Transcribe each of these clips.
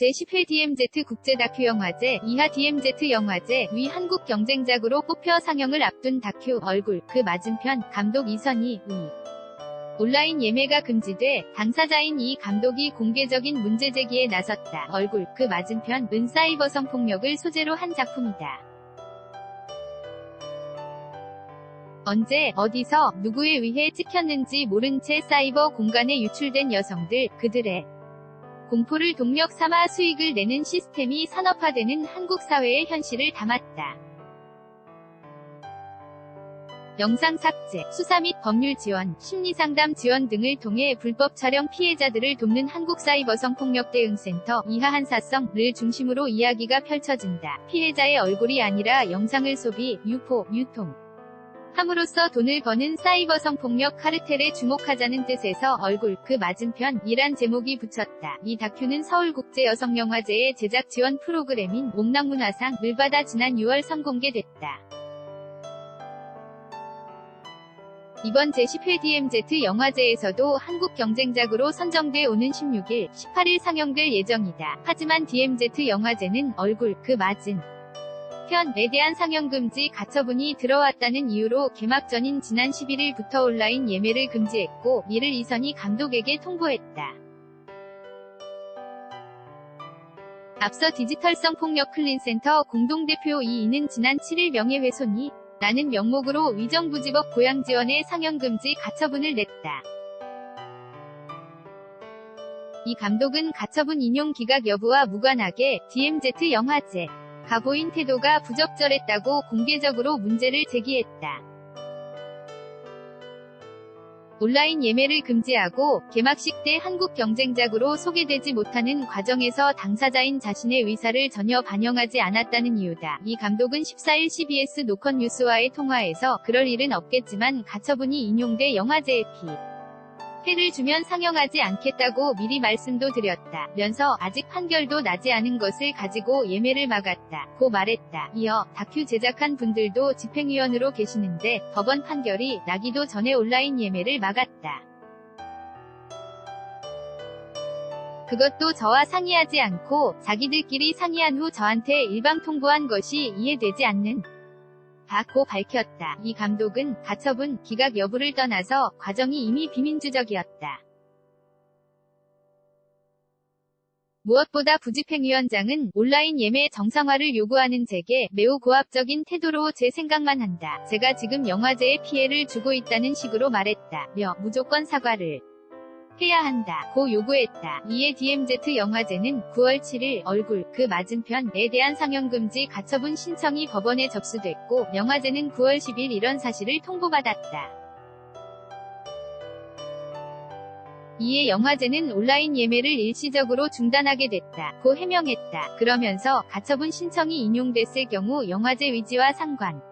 제10회 DMZ 국제 다큐 영화제, 이하 DMZ 영화제, 위 한국 경쟁작으로 뽑혀 상영을 앞둔 다큐 얼굴, 그 맞은편, 감독 이선희, 위. 온라인 예매가 금지돼 당사자인 이 감독이 공개적인 문제 제기에 나섰다. 얼굴, 그 맞은편, 은 사이버 성폭력을 소재로 한 작품이다. 언제, 어디서, 누구에 의해 찍혔는지 모른 채 사이버 공간에 유출된 여성들, 그들의 공포를 동력 삼아 수익을 내는 시스템이 산업화되는 한국 사회의 현실을 담았다. 영상 삭제, 수사 및 법률 지원, 심리상담 지원 등을 통해 불법 촬영 피해자들을 돕는 한국사이버성폭력대응센터 이하한사성을 중심으로 이야기가 펼쳐진다. 피해자의 얼굴이 아니라 영상을 소비, 유포, 유통. 함으로써 돈을 버는 사이버 성폭력 카르텔에 주목하자는 뜻에서 얼굴 그 맞은편 이란 제목이 붙였다. 이 다큐는 서울국제여성영화제의 제작 지원 프로그램인 옥랑문화상을 받아 지난 6월 선공개됐다. 이번 제10회 DMZ 영화제에서도 한국 경쟁작으로 선정돼 오는 16일, 18일 상영될 예정이다. 하지만 DMZ 영화제는 얼굴 그 맞은 편에 대한 상영금지 가처분이 들어왔다는 이유로 개막 전인 지난 11일부터 온라인 예매를 금지했고 이를 이선희 감독에게 통보했다. 앞서 디지털성 폭력 클린센터 공동대표 이인은 지난 7일 명예훼손이 라는 명목으로 위정부지법 고양지원에 상영금지 가처분을 냈다. 이 감독은 가처분 인용 기각 여부와 무관하게 DMZ 영화제 가보인 태도가 부적절했다고 공개적으로 문제를 제기했다. 온라인 예매를 금지하고 개막식 때 한국 경쟁작으로 소개되지 못하는 과정에서 당사자인 자신의 의사를 전혀 반영하지 않았다는 이유다. 이 감독은 14일 CBS 노컷 뉴스와의 통화에서 그럴 일은 없겠지만 가처분이 인용돼 영화제에 피 해를 주면 상영하지 않겠다고 미리 말씀도 드렸다. 면서 아직 판결도 나지 않은 것을 가지고 예매를 막았다. 고 말했다. 이어 다큐 제작한 분들도 집행위원으로 계시는데 법원 판결이 나기도 전에 온라인 예매를 막았다. 그것도 저와 상의하지 않고 자기들끼리 상의한 후 저한테 일방 통보한 것이 이해되지 않는 다고 밝혔다. 이 감독은 가처분, 기각 여부를 떠나서 과정이 이미 비민주적이었다. 무엇보다 부집행위원장은 온라인 예매 정상화를 요구하는 제게 매우 고압적인 태도로 제 생각만 한다. 제가 지금 영화제에 피해를 주고 있다는 식으로 말했다. 며 무조건 사과를 해야 한다. 고 요구했다. 이에 DMZ 영화제는 9월 7일 얼굴 그 맞은편에 대한 상영금지 가처분 신청이 법원에 접수됐고 영화제는 9월 10일 이런 사실을 통보받았다. 이에 영화제는 온라인 예매를 일시적으로 중단하게 됐다. 고 해명했다. 그러면서 가처분 신청이 인용됐을 경우 영화제 위지와 상관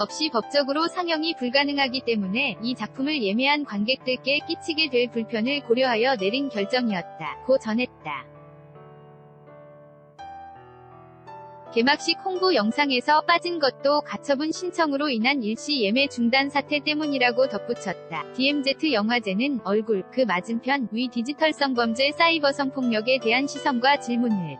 없이 법적으로 상영이 불가능하기 때문에 이 작품을 예매한 관객들께 끼치게 될 불편을 고려하여 내린 결정이었다. 고 전했다. 개막식 홍보 영상에서 빠진 것도 가처분 신청으로 인한 일시 예매 중단 사태 때문이라고 덧붙였다. DMZ 영화제는 얼굴, 그 맞은편, 위 디지털성 범죄 사이버 성폭력에 대한 시선과 질문을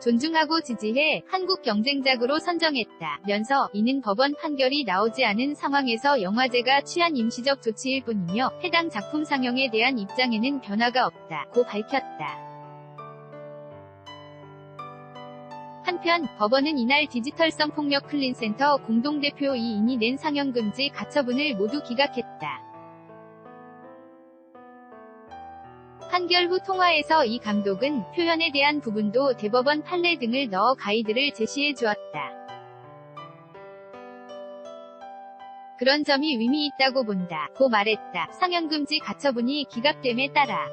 존중하고 지지해 한국 경쟁작으로 선정했다. 면서 이는 법원 판결이 나오지 않은 상황에서 영화제가 취한 임시적 조치일 뿐이며 해당 작품 상영에 대한 입장에는 변화가 없다. 고 밝혔다. 한편 법원은 이날 디지털성 폭력 클린센터 공동대표 이인이 낸 상영금지 가처분을 모두 기각했다. 판결 후 통화에서 이 감독은 표현에 대한 부분도 대법원 판례 등을 넣어 가이드를 제시해 주었다. 그런 점이 의미 있다고 본다. 고 말했다. 상영금지 가처분이 기각됨에 따라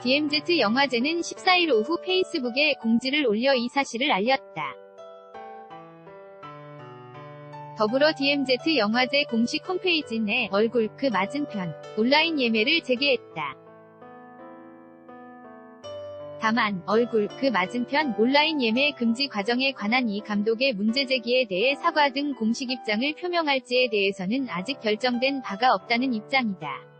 DMZ 영화제는 14일 오후 페이스북에 공지를 올려 이 사실을 알렸다. 더불어 DMZ 영화제 공식 홈페이지 내 얼굴 그 맞은편 온라인 예매를 재개했다. 다만 얼굴 그 맞은편 온라인 예매 금지 과정에 관한 이 감독의 문제 제기에 대해 사과 등 공식 입장을 표명할지에 대해서는 아직 결정된 바가 없다는 입장이다.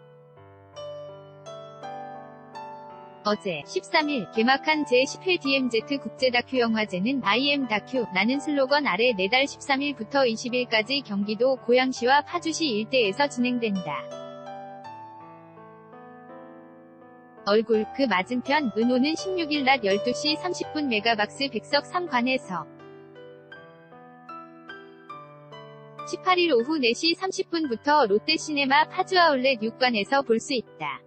어제 13일 개막한 제10회 DMZ 국제 다큐 영화제는 IM 다큐 라는 슬로건 아래 내달 13일부터 20일까지 경기도 고양시와 파주시 일대에서 진행된다. 얼굴 그 맞은편 은호는 16일 낮 12시 30분 메가박스 백석 3관에서 18일 오후 4시 30분부터 롯데시네마 파주아울렛 6관에서 볼 수 있다.